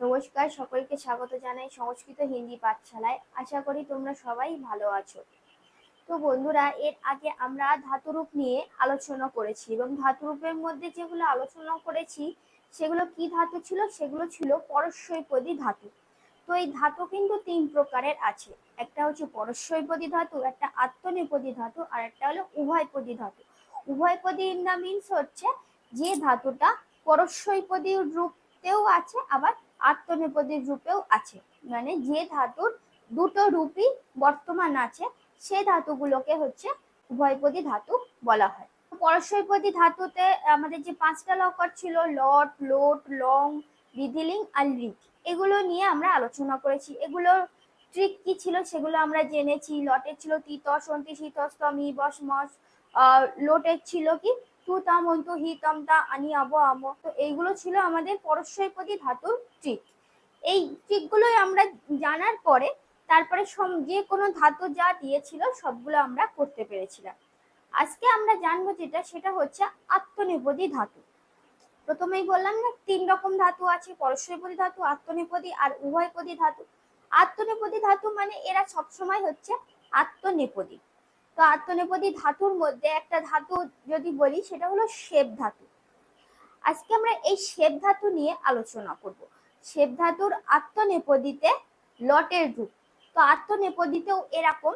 নমস্কার, সকলকে স্বাগত জানাই সংস্কৃত হিন্দি পাঠশালায়। আশা করি তোমরা সবাই ভালো আছো। তো বন্ধুরা, এর আগে আমরা ধাতুরূপ নিয়ে আলোচনা করেছি এবং ধাতুরূপের মধ্যে যেগুলো আলোচনা করেছি, সেগুলো কি ধাতু ছিল? সেগুলো ছিল পরস্বৈপদী ধাতু। তো এই ধাতু কিন্তু তিন প্রকারের আছে। একটা হচ্ছে পরস্বৈপদী ধাতু, একটা আত্মনেপদী ধাতু, আর একটা হলো উভয়পদী ধাতু। উভয়পদী ইন মিনস হচ্ছে যে ধাতুটা পরস্বৈপদী রূপতেও আছে, আবার আত্মনেপদীর রূপেও আছে। মানে যে ধাতুর দুটো রূপই বর্তমান আছে সেই ধাতুগুলোকে হচ্ছে উভয়পদী ধাতু বলা হয়। পরস্বৈপদী ধাতুতে আমাদের যে পাঁচটা লকার ছিল লট লোট লং রিধিলিং আর রিক এগুলো নিয়ে আমরা আলোচনা করেছি। এগুলো ট্রিক কি ছিল সেগুলো আমরা জেনেছি। লটের ছিল তিতস অন্তি শীতস্তম ই বস আহ, লোটের ছিল কি? তু তাম অন্তু হি তম তা আনি আব আম। তো এইগুলো ছিল আমাদের পরস্বৈপদী ধাতুর ট্রিক। এই ট্রিকগুলোই আমরা জানার পরে তারপরে যে কোনো ধাতু যা দিয়েছিল সবগুলো আমরা করতে পেরেছিলাম। আজকে আমরা জানব যেটা, সেটা হচ্ছে আত্মনিপদী ধাতু। প্রথমেই বললাম না, তিন রকম ধাতু আছে পরস্বৈপদী ধাতু আত্মনিপদী আর উভয়পদী ধাতু। আত্মনিপদী ধাতু মানে এরা সবসময় হচ্ছে আত্মনেপদী তো আত্মনেপদী ধাতুর মধ্যে একটা ধাতু যদি বলি, সেটা হলো শ্বেত ধাতু। আজকে আমরা এই শ্বেত ধাতু নিয়ে আলোচনা করব। শ্বেত ধাতুর আত্মনেপদীতে লটের রূপ। তো আত্মনেপদীতেও এরকম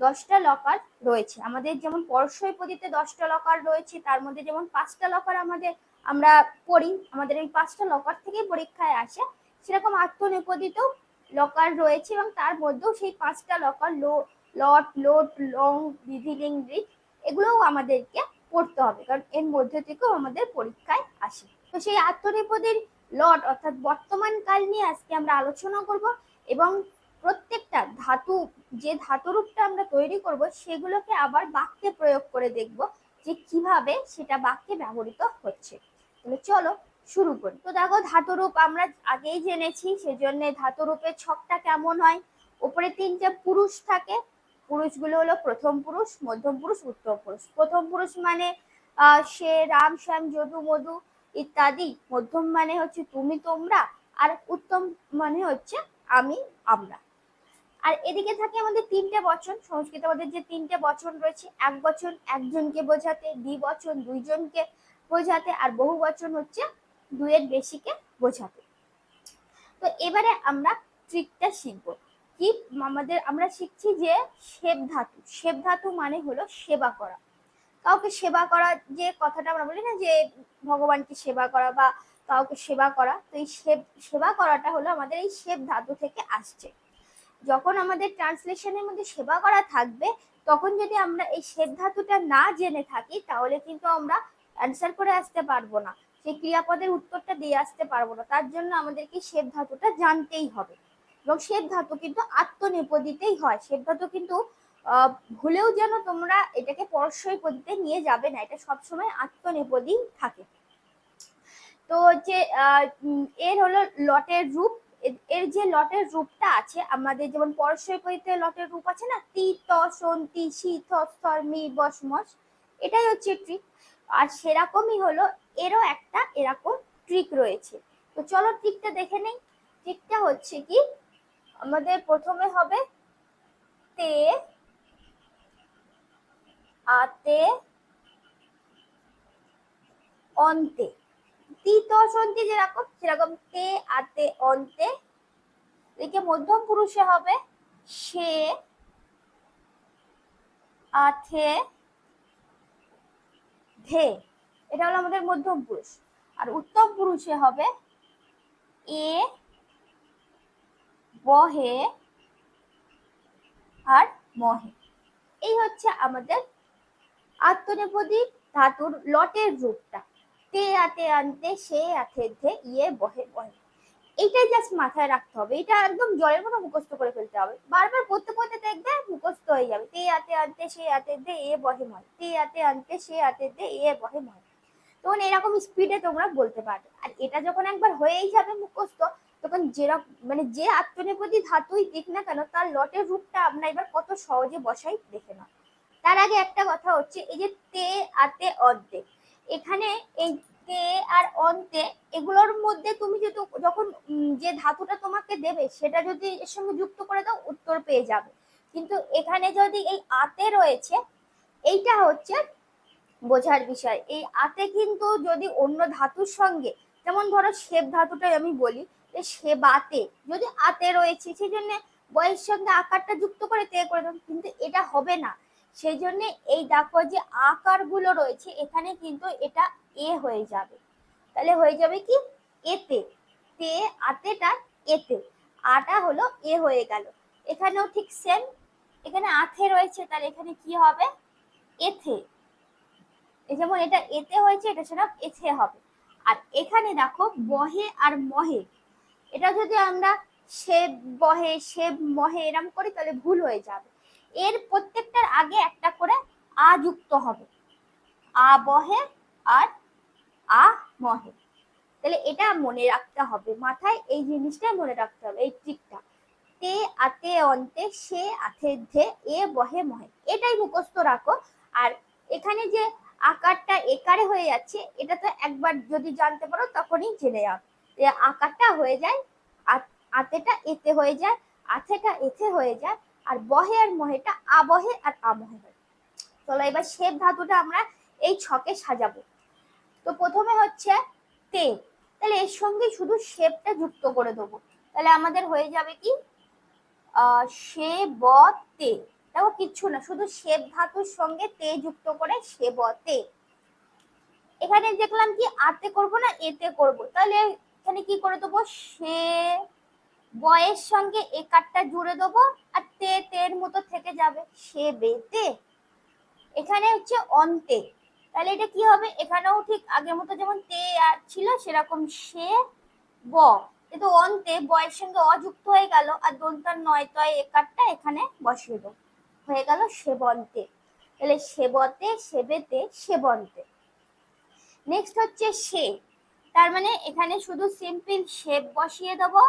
দশটা লকার রয়েছে। আমাদের যেমন পরস্বৈপদীতে দশটা লকার রয়েছে, তার মধ্যে যেমন পাঁচটা লকার আমাদের, আমরা পড়ি, আমাদের এই পাঁচটা লকার থেকেই পরীক্ষায় আসে। সেরকম আত্মনেপদীতেও লকার রয়েছে এবং তার মধ্যেও সেই পাঁচটা লকার লো লট লোট লং বিধিলিং রিক এগুলোও আমাদেরকে পড়তে হবে, কারণ এর মধ্যে থেকেও আমাদের পরীক্ষায় আসে। তো সেই আত্মনিপদের লট অর্থাৎ বর্তমান কাল নিয়ে আজকে আমরা আলোচনা করব এবং প্রত্যেকটা ধাতু, যে ধাতুরূপটা আমরা তৈরি করব, সেগুলোকে আবার বাক্যে প্রয়োগ করে দেখব যে কীভাবে সেটা বাক্যে ব্যবহৃত হচ্ছে। তাহলে চলো শুরু করি। তো দেখো, ধাতুরূপ আমরা আগেই জেনেছি, সেজন্য ধাতুরূপের ছকটা কেমন হয়? উপরে তিনটে পুরুষ থাকে পুরুষগুলো হলো প্রথম পুরুষ, মধ্যম পুরুষ, উত্তম পুরুষ। প্রথম পুরুষ মানে সে রাম, শ্যাম, যদু, মধু ইত্যাদি। মধ্যম মানে হচ্ছে তুমি তোমরা, আর উত্তম মানে হচ্ছে আমি, আমরা। আর এদিকে থাকে আমাদের তিনটে বচন। সংস্কৃত আমাদের যে তিনটে বচন রয়েছে, এক বচন একজনকে বোঝাতে দ্বিবচন দুইজনকে বোঝাতে, আর বহু বচন হচ্ছে দুয়ের বেশিকে বোঝাতে। তো এবারে আমরা ট্রিকটা শিখব। কি আমাদের, আমরা শিখছি যে সেব ধাতু। সেব ধাতু মানে হলো সেবা করা। কাউকে সেবা করা, যে কথাটা আমরা বলি না যে ভগবানকে সেবা করা বা কাউকে সেবা করা, তো এই সেব করাটা হলো আমাদের এই সেব ধাতু থেকে আসছে। যখন আমাদের ট্রান্সলেশনের মধ্যে সেবা করা থাকবে, তখন যদি আমরা এই সেব ধাতুটা না জেনে থাকি, তাহলে কিন্তু আমরা অ্যান্সার করে আসতে পারব না। সেই ক্রিয়াপদের উত্তরটা দিয়ে আসতে পারব না। তার জন্য আমাদেরকে সেব ধাতুটা জানতেই হবে। এবং শ্বেত ধাতু কিন্তু আত্মনেপদীতেই হয়। শ্বেত ধাতু কিন্তু ভুলেও যেন তোমরা এটাকে পরস্বৈপদীতে নিয়ে যাবে না। এটা সবসময় আত্মনেপদী থাকে। তো যে এর হলো লটের রূপ। এর যে লটের রূপটা আছে, আমাদের যেমন পরস্বৈপদীতে লটের রূপ আছে না, তি, ত, সন্তি শি থ, স্থর, মি, বস, মস, এটাই হচ্ছে ট্রিক আর সেরকমই হলো, এরও একটা এরকম ট্রিক রয়েছে। তো চলো ট্রিকটা দেখে নেই। ট্রিকটা হচ্ছে কি আমাদের প্রথমে হবে তে, আতে, অন্তে। তৃতীয় যেরকম, সেরকম তে, আতে, অন্তে। এদিকে মধ্যম পুরুষে হবে সে, আথে, ধে। এটা হলো আমাদের মধ্যম পুরুষ। আর উত্তম পুরুষে হবে এ বহে আর মহে। এই হচ্ছে আমাদের আত্মনেপদী ধাতুর লটের রূপটা। তে আতে আনতে, সে আথে ধে ইয়ে বহে বহে। এইটাই জাস্ট মাথায় রাখতে হবে। এটা একদম জলের মতো মুখস্থ করে ফেলতে হবে। বারবার পড়তে পড়তে দেখবে মুখস্থ হয়ে যাবে। তে আতে আনতে, সে আতে দে এ বহে ময় তে আতে আনতে, সে আতে দে এ বহে ময় তখন এরকম স্পিডে তোমরা বলতে পারবে। আর এটা যখন একবার হয়েই যাবে মুখস্থ তখন যেরকম মানে যে আত্মনেপদী ধাতুই দিক না কেন, তার লটের রূপটা আমরা এবার কত সহজে বসাই দেখে না তার আগে একটা কথা হচ্ছে, এই যে তে আতে অর্ধেক এখানে এই তে আর অন্তে, এগুলোর মধ্যে তুমি যদি যখন যে ধাতুটা তোমাকে দেবে, সেটা যদি এর সঙ্গে যুক্ত করে দাও, উত্তর পেয়ে যাবে। কিন্তু এখানে যদি এই আতে রয়েছে, এইটা হচ্ছে বোঝার বিষয়। এই আতে কিন্তু যদি অন্য ধাতুর সঙ্গে, যেমন ধরো সেব ধাতুটাই আমি বলি সেবাতে। যদি আতে রয়েছে সেই জন্য বয়ের সঙ্গে আকারটা যুক্ত করে তে করে দাও কিন্তু এটা হবে না। সেই জন্য এই দেখো যে আকারগুলো রয়েছে, এখানে কিন্তু এটা এ হয়ে যাবে। তাহলে হয়ে যাবে কি? এতে। তে, আতেটা এতে। আটা হলো এ হয়ে গেল। এখানেও ঠিক সেম এখানে আথে রয়েছে, তাহলে এখানে কি হবে? এথে। যেমন এটা এতে হয়েছে, এটা সেটা এথে হবে। আর এখানে দেখো, বহে আর মহে। এটা যদি আমরা সেব বহে, সেব মহে এরম করি, তাহলে ভুল হয়ে যাবে। এর প্রত্যেকটার আগে একটা করে আ যুক্ত হবে। আ বহে আর আ মহে। তাহলে এটা মনে রাখতে হবে। মাথায় এই জিনিসটা মনে রাখতে হবে, এই ট্রিকটা তে আতে অন্তে, সে আথে ধে, এ বহে মহে। এটাই মুখস্থ রাখো। আর এখানে যে আকারটা একারে হয়ে যাচ্ছে, এটা তো একবার যদি জানতে পারো, তখনই জেনে যাও যে আকারটা হয়ে যায় আতেটা এতে হয়ে যায়, আথেটা এতে হয়ে যায়, আর বহে আর মহেটা আবহে আর আমহে চলো এবার শেপ ধাতুটা আমরা এই ছকে সাজাবো। তো প্রথমে হচ্ছে তে তাহলে এর সঙ্গে শুধু শেপটা যুক্ত করে দেবো। তাহলে আমাদের হয়ে যাবে কি? সে, ব, তে। দেখো কিচ্ছু না, শুধু শেপ ধাতুর সঙ্গে তে যুক্ত করে সে বতে এখানে দেখলাম কি আতে করব না এতে করব? তাহলে এখানে কি করে দেবো? সে বয়ের সঙ্গে এ একারটা জুড়ে দেবো আর তে তের মতো থেকে যাবে। সে বেতে। এখানে হচ্ছে অন্তে। তাহলে এটা কি হবে? এখানেও ঠিক আগের মতো যেমন তে আর ছিল, সেরকম সে ব। কিন্তু অন্তে, বয়ের সঙ্গে অযুক্ত হয়ে গেল আর দন্তার নয় তয় একারটা এখানে বসিয়ে দেবো। হয়ে গেল সেবন্তে তাহলে সেবতে সেবেতে সেবন্তে নেক্সট হচ্ছে সে। তার মানে এখানে শুধু সিম্পল শেপ বসিয়ে দেবো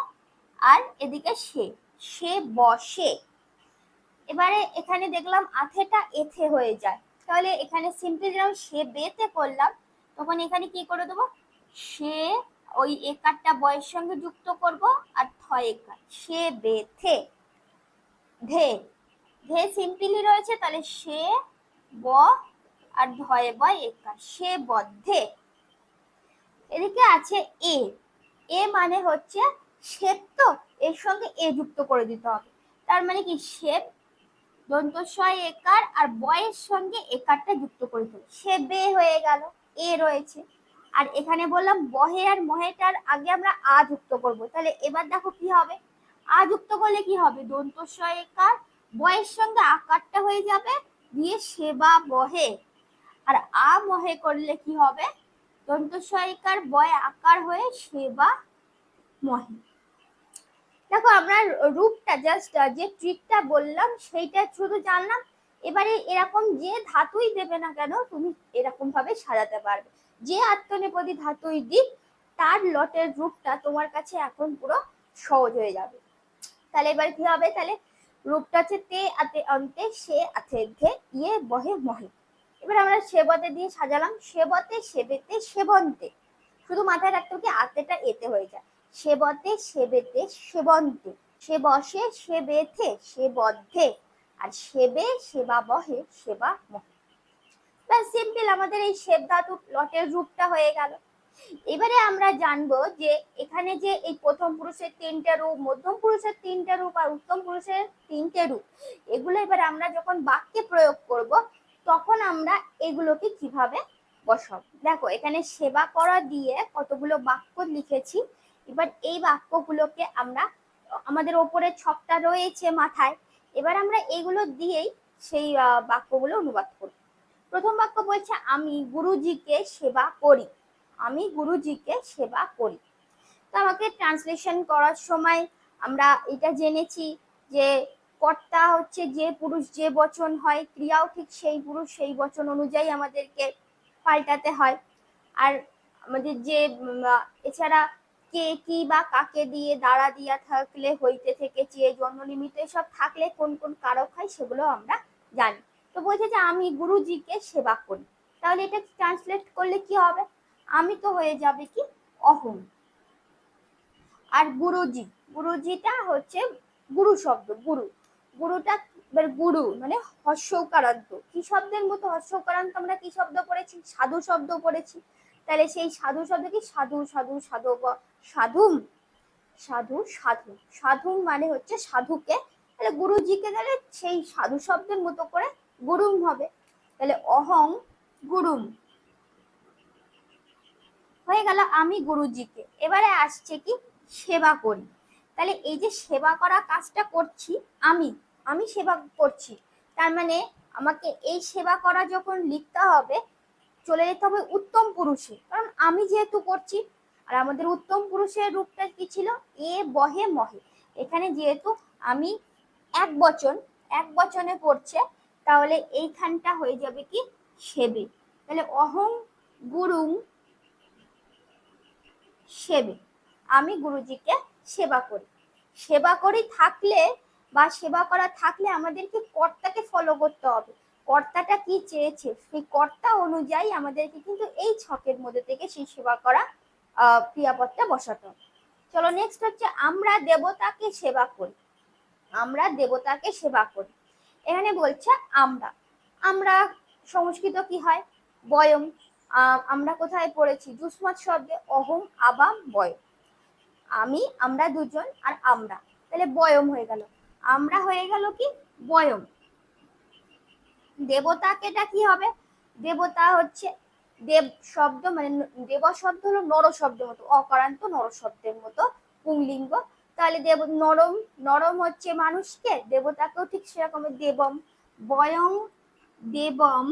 আর এদিকে সে সে বসে। এবারে এখানে দেখলাম আথেটা এথে হয়ে যায়। তাহলে এখানে সিম্পল যেরকম সে বেতে করলাম, তখন এখানে কি করে দেবো? সে ওই একারটা বয়ের সঙ্গে যুক্ত করব আর থ একার। সে বেথে ধে ধে সিম্পলি রয়েছে, তাহলে সে ব আর ধয়ে বয় একার। সে বদ্ধে। এদিকে আছে এ এ মানে হচ্ছে শেপ তো এর সঙ্গে এ যুক্ত করে দিতে হবে। তার মানে কি? শেপ দন্তস্বয় একার আর বয়ের সঙ্গে একারটা যুক্ত করে দিতে সে বে হয়ে গেল এ রয়েছে। আর এখানে বললাম বহে আর মহেটার আগে আমরা আ যুক্ত করব। তাহলে এবার দেখো কি হবে? আ যুক্ত করলে কি হবে? দন্তস্বয় একার বয়ের সঙ্গে আকারটা হয়ে যাবে, দিয়ে সেবা বহে। আর আ মহে করলে কি হবে? দন্তস্বয়িকার বয় আকার হয়ে সেবা মহে। দেখো আমরা রূপটা জাস্ট যে ট্রিকটা বললাম, সেইটা শুধু জানলাম, এবারে এরকম যে ধাতুই দেবে না কেন, তুমি এরকম ভাবে সাজাতে পারবে। যে আত্মনেপদী ধাতুই দিক, তার লটের রূপটা তোমার কাছে এখন পুরো সহজ হয়ে যাবে। তাহলে এবার কি হবে? তাহলে রূপটা হচ্ছে তে আতে অন্তে, সে আতে ধে ইয়ে বহে মহে। এবার আমরা সেবতে দিয়ে সাজালাম। সেবতে, সেবেতে, সেবন্তে। শুধু মাথায় রাখতে হবে আতেটা এতে হয়ে যায়। সেবতে, সেবেতে, সেবন্তে। সে বসে সে বেথে সে বদ্ধে আর সেবে সেবা বহে সেবা মহে ব্যাস সিম্পল আমাদের এই সেব ধাতু লটের রূপটা হয়ে গেল। এবারে আমরা জানব যে এখানে যে এই প্রথম পুরুষের তিনটে রূপ, মধ্যম পুরুষের তিনটে রূপ আর উত্তম পুরুষের তিনটে রূপ, এগুলো এবার আমরা যখন বাক্যে প্রয়োগ করব তখন আমরা এগুলোকে কীভাবে বসাবো? দেখো, এখানে সেবা করা দিয়ে কতগুলো বাক্য লিখেছি। এবার এই বাক্যগুলোকে আমরা, আমাদের ওপরে ছকটা রয়েছে মাথায়, এবার আমরা এগুলো দিয়েই সেই বাক্যগুলো অনুবাদ করব। প্রথম বাক্য বলছে, আমি গুরুজিকে সেবা করি। আমি গুরুজিকে সেবা করি। তো আমাকে ট্রান্সলেশন করার সময় আমরা এটা জেনেছি যে কর্তা হচ্ছে যে পুরুষ যে বচন হয়, ক্রিয়াও ঠিক সেই পুরুষ সেই বচন অনুযায়ী আমাদেরকে পাল্টাতে হয়। আর আমাদের যে এছাড়া কে কি বা কাকে দিয়ে দাঁড়া দিয়া থাকলে, হইতে থেকে, চেয়ে জন্ম, নিমিত্ত, এসব থাকলে কোন কোন কারক হয় সেগুলো আমরা জানি। তো বলছে যে আমি গুরুজিকে সেবা করি। তাহলে এটা ট্রান্সলেট করলে কি হবে? আমি তো হয়ে যাবে কি? অহং। আর গুরুজি, গুরুজিটা হচ্ছে গুরু শব্দ, গুরু। গুরুটা, এবার গুরু মানে হর্ষকারান্ত। কি শব্দের মতো হর্ষকারান্ত? আমরা কি শব্দ পড়েছি? সাধু শব্দ পড়েছি। তাহলে সেই সাধু শব্দ কি? সাধু সাধু সাধু সাধুম। সাধু সাধু। সাধু মানে হচ্ছে সাধুকে। তাহলে গুরুজিকে তাহলে সেই সাধু শব্দের মতো করে গুরুম হবে। তাহলে অহং গুরুম। হয়ে গেল আমি গুরুজিকে। এবারে আসছে কি? সেবা করি। তাহলে এই যে সেবা করা কাজটা করছি আমি আমি সেবা করছি। তার মানে আমাকে এই সেবা করা যখন লিখতে হবে, চলে যেতে হবে উত্তম পুরুষে। কারণ আমি যেহেতু করছি, আর আমাদের উত্তম পুরুষের রূপটা কি ছিল? এ বহে মহে। এখানে যেহেতু আমি এক বচন, এক বচনে পড়ছে তাহলে এইখানটা হয়ে যাবে কি? সেবে। তাহলে অহং গুরুং সেবে। আমি গুরুজিকে সেবা করি। সেবা করি থাকলে বা সেবা করা থাকলে আমাদেরকে কর্তাকে ফলো করতে হবে। কর্তাটা কি চেয়েছে? সেই কর্তা অনুযায়ী আমাদেরকে কিন্তু এই ছকের মধ্যে থেকে সেই সেবা করা ক্রিয়াপদটা বসাতে হবে। চলো নেক্সট হচ্ছে আমরা দেবতাকে সেবা করি। আমরা দেবতাকে সেবা করি। এখানে বলছে আমরা। আমরা সংস্কৃত কি হয়? বয়ম। আমরা কোথায় পড়েছি? জুসমাত শব্দে অহম আবাম বয়ম। আমি, আমরা দুজন আর আমরা। তাহলে বয়ম হয়ে গেল। আমরা হয়ে গেল কি? বয়ম। দেবতাকেটা কি হবে? দেবতা হচ্ছে দেব শব্দ মানে দেব শব্দ হলো নর শব্দ মতো, অকারান্ত নর শব্দের মতো পুংলিঙ্গ। তাহলে দেব, নরম নরম হচ্ছে মানুষকে, দেবতাকেও ঠিক সেরকম দেবম। বয়ং দেবম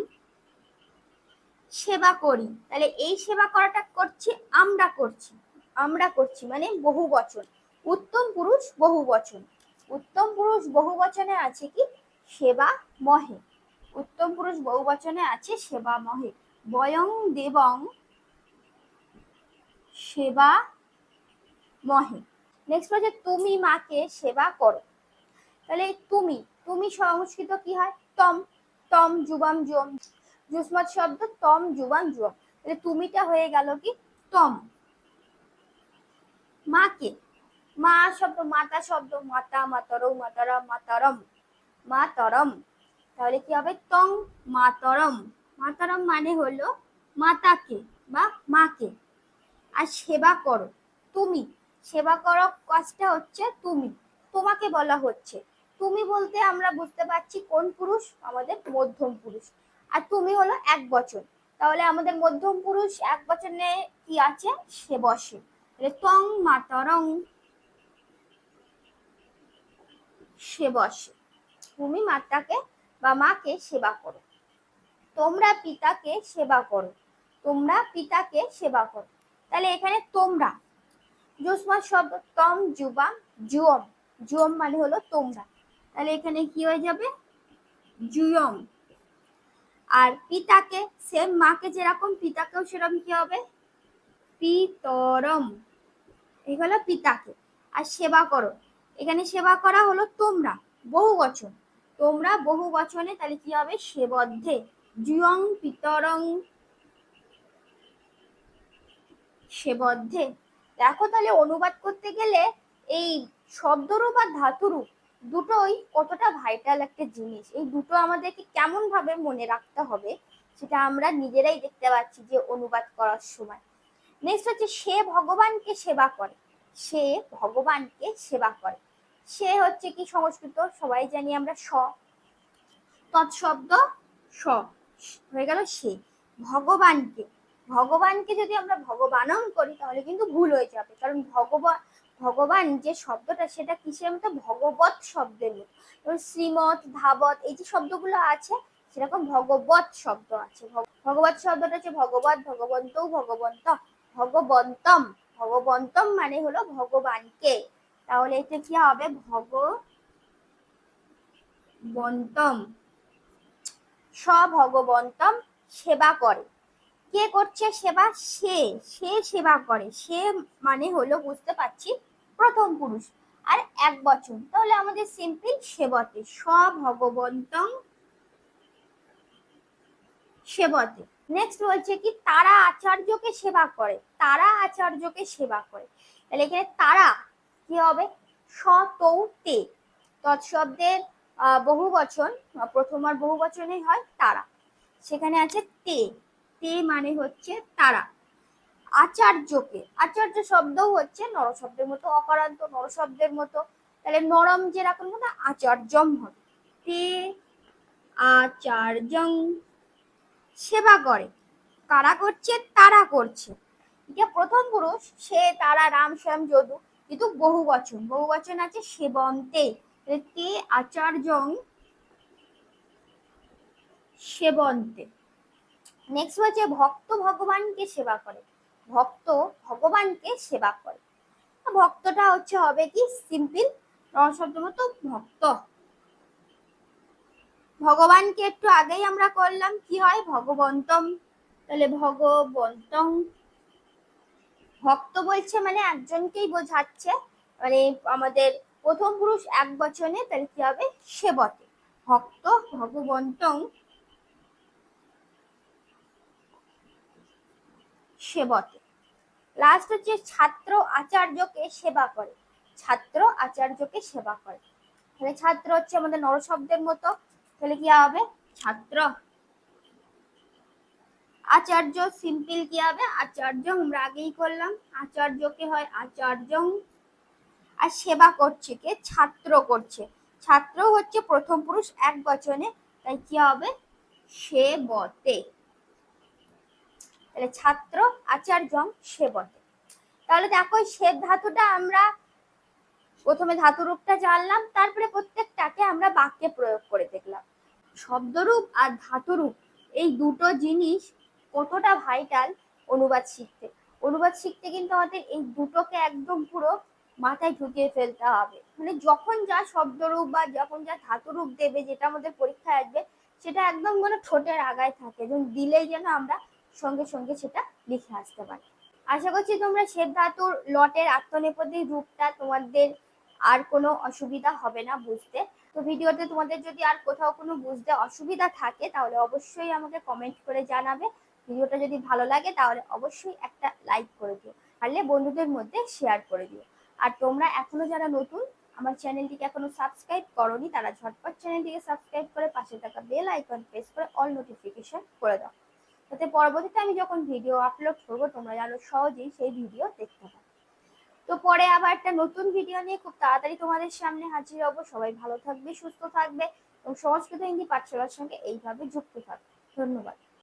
সেবা করি। তাহলে এই সেবা করাটা করছি, আমরা করছি। আমরা করছি মানে বহু বচন। উত্তম পুরুষ বহু বচন। উত্তম পুরুষ বহু বচনে আছে কি? সেবা মহে। উত্তম পুরুষ বহু বচনে আছে সেবা মহে। বয়ং দেবং সেবা মহে। নেক্সট হচ্ছে তুমি মাকে সেবা করো। তাহলে তুমি তুমি সংস্কৃত কি হয়? তম তম যুবাম জুম জুসমাত শব্দ তম যুবাম জুম তাহলে তুমিটা হয়ে গেল কি? তম। মাকে। মা শব্দ, মাতা শব্দ, মাতা মাতর মাতারা মাতারম, মাতরম। তাহলে কি হবে? তং মাতরম। মাতারম মানে হলো মাতাকে বা মাকে। আর সেবা করো, তুমি। সেবা করো কাজটা হচ্ছে তুমি। তোমাকে বলা হচ্ছে। তুমি বলতে আমরা বুঝতে পারছি কোন পুরুষ? আমাদের মধ্যম পুরুষ। আর তুমি হলো এক বচন তাহলে আমাদের মধ্যম পুরুষ এক বচনে কি আছে? সে বসে। তং মাতরং সে বসে। তুমি মাতাকে বা মাকে সেবা করো। তোমরা পিতাকে সেবা করো। তোমরা পিতাকে সেবা করো। তাহলে এখানে তোমরা। জুসমা শব্দ তম যুবাম জুয়ম জুয়ম মানে হলো তোমরা। তাহলে এখানে কি হয়ে যাবে? জুয়ম আর পিতাকে সেম মাকে যেরকম, পিতাকেও সেরকম কি হবে? পিতরম। এগুলো পিতাকে। আর সেবা করো। এখানে সেবা করা হলো তোমরা, বহু বচন। তোমরা বহু বচনে তাহলে কি হবে? সেবদ্ধে। জুয়ং পিতরং সেবদ্ধে। দেখো তাহলে অনুবাদ করতে গেলে এই শব্দরূপ আর ধাতুরূপ দুটোই কতটা ভাইটাল একটা জিনিস। এই দুটো আমাদেরকে কেমন ভাবে মনে রাখতে হবে, সেটা আমরা নিজেরাই দেখতে পাচ্ছি যে অনুবাদ করার সময়। নেক্সট হচ্ছে সে ভগবানকে সেবা করে। সে ভগবানকে সেবা করে। সে হচ্ছে কি সংস্কৃত? সবাই জানি আমরা স। তৎশব্দ স। হয়ে গেল সে। ভগবানকে। ভগবানকে যদি আমরা ভগবানম করি, তাহলে কিন্তু ভুল হয়ে যাবে। কারণ ভগবান ভগবান যে শব্দটা, সেটা কিসের মতো? ভগবত শব্দের মতো। শ্রীমৎ ধাবত এই যে শব্দগুলো আছে, সেরকম ভগবত শব্দ আছে। ভগবত শব্দটা হচ্ছে ভগবত ভগবন্ত ভগবন্ত। ভগবন্তম। ভগবন্তম মানে হলো ভগবানকে। তাহলে এটা কি হবে? ভগ ভগবন্তম। স্বভগবন্তম সেবা করে। কে করছে সেবা? সে। সে সেবা করে। সে মানে হলো বুঝতে পারছি, প্রথম পুরুষ। আর এক বচন। তাহলে আমাদের সিম্পল সেবতে। স্বভগবন্তম সেবতে। নেক্সট বলছে কি, তারা আচার্যকে সেবা করে, তারা আচার্যকে সেবা করে। তাহলে এখানে তারা কি হবে? সতৌতে তৎশব্দের বহু বচন প্রথম আর বহু বচনে হয় তারা। সেখানে আছে তে তে মানে হচ্ছে তারা। আচার্যকে, আচার্য শব্দও হচ্ছে নরশব্দের মতো, অকারান্ত নরশব্দের মতো। তাহলে নরম যেরকম না আচার্যম হবে। তে, আচার্যং সেবা করে। কারা করছে? তারা করছে। এটা প্রথম পুরুষ, সে তারা রাম শ্যাম যদু। কিন্তু বহু বচন। বহু বচন আছে সেবন্তে। তে আচার্যং সেবন্তে। নেক্সট হচ্ছে ভক্ত ভগবানকে সেবা করে। ভক্ত ভগবানকে সেবা করে। ভক্তটা হচ্ছে হবে কি? সিম্পল শব্দ মতো ভক্ত। ভগবানকে একটু আগেই আমরা করলাম। কি হয়? ভগবন্তম তাহলে ভগবন্তম ভক্ত বলছে মানে একজনকেই বোঝাচ্ছে। মানে আমাদের প্রথম পুরুষ এক বচনে, তাহলে কি হবে? সেবতে ভক্ত ভগবন্তং সেবতে লাস্ট হচ্ছে ছাত্র আচার্যকে সেবা করে। ছাত্র আচার্যকে সেবা করে। তাহলে ছাত্র হচ্ছে আমাদের নরশব্দের মতো। তাহলে কি হবে? ছাত্র। আচার্য সিম্পল কি হবে? আচার্য, আমরা আগেই করলাম। আচার্যকে হয় আচার্য। আর সেবা করছে কে? ছাত্র করছে। ছাত্র হচ্ছে প্রথম পুরুষ এক বচনে। তাই কি হবে? সে সেবতে। তাহলে ছাত্র, আচার্য, সেবতে। তাহলে দেখো সেব ধাতুটা আমরা প্রথমে ধাতু রূপটা জানলাম, তারপরে প্রত্যেকটাকে আমরা বাক্যে প্রয়োগ করে দেখলাম। শব্দরূপ আর ধাতুরূপ, এই দুটো জিনিস কতটা ভাইটাল অনুবাদ শিখতে। অনুবাদ শিখতে কিন্তু আমাদের এই দুটোকে একদম পুরো মাথায় ঢুকিয়ে ফেলতে হবে। মানে যখন যা শব্দরূপ বা যখন যা ধাতুরূপ দেবে, যেটা আমাদের পরীক্ষায় আসবে, সেটা একদম মানে ঠোঁটের আগায় থাকে, এবং দিলেই যেন আমরা সঙ্গে সঙ্গে সেটা লিখে আসতে পারি। আশা করছি তোমরা শ্বেত ধাতুর লটের আত্মনেপদী রূপটা তোমাদের আর কোনো অসুবিধা হবে না বুঝতে। তো ভিডিওতে তোমাদের যদি আর কোথাও কোনো বুঝতে অসুবিধা থাকে, তাহলে অবশ্যই আমাকে কমেন্ট করে জানাবে। ভিডিওটা যদি ভালো লাগে, তাহলে অবশ্যই একটা লাইক করে দিও। পারলে বন্ধুদের মধ্যে শেয়ার করে দিও। আর তোমরা এখনও যারা নতুন, আমার চ্যানেলটিকে এখনও সাবস্ক্রাইব করনি, তারা ঝটপট চ্যানেলটিকে সাবস্ক্রাইব করে পাশে থাকা বেল আইকন প্রেস করে অল নোটিফিকেশন করে দাও। যাতে পরবর্তীতে আমি যখন ভিডিও আপলোড করব, তোমরা যেন সহজেই সেই ভিডিও দেখতে পাও তো পরে আবার একটা নতুন ভিডিও নিয়ে খুব তাড়াতাড়ি তোমাদের সামনে হাজির হব। সবাই ভালো থাকবে, সুস্থ থাকবে এবং সংস্কৃত, হিন্দি, পাঠশালার সঙ্গে এইভাবে যুক্ত থাকবে। ধন্যবাদ।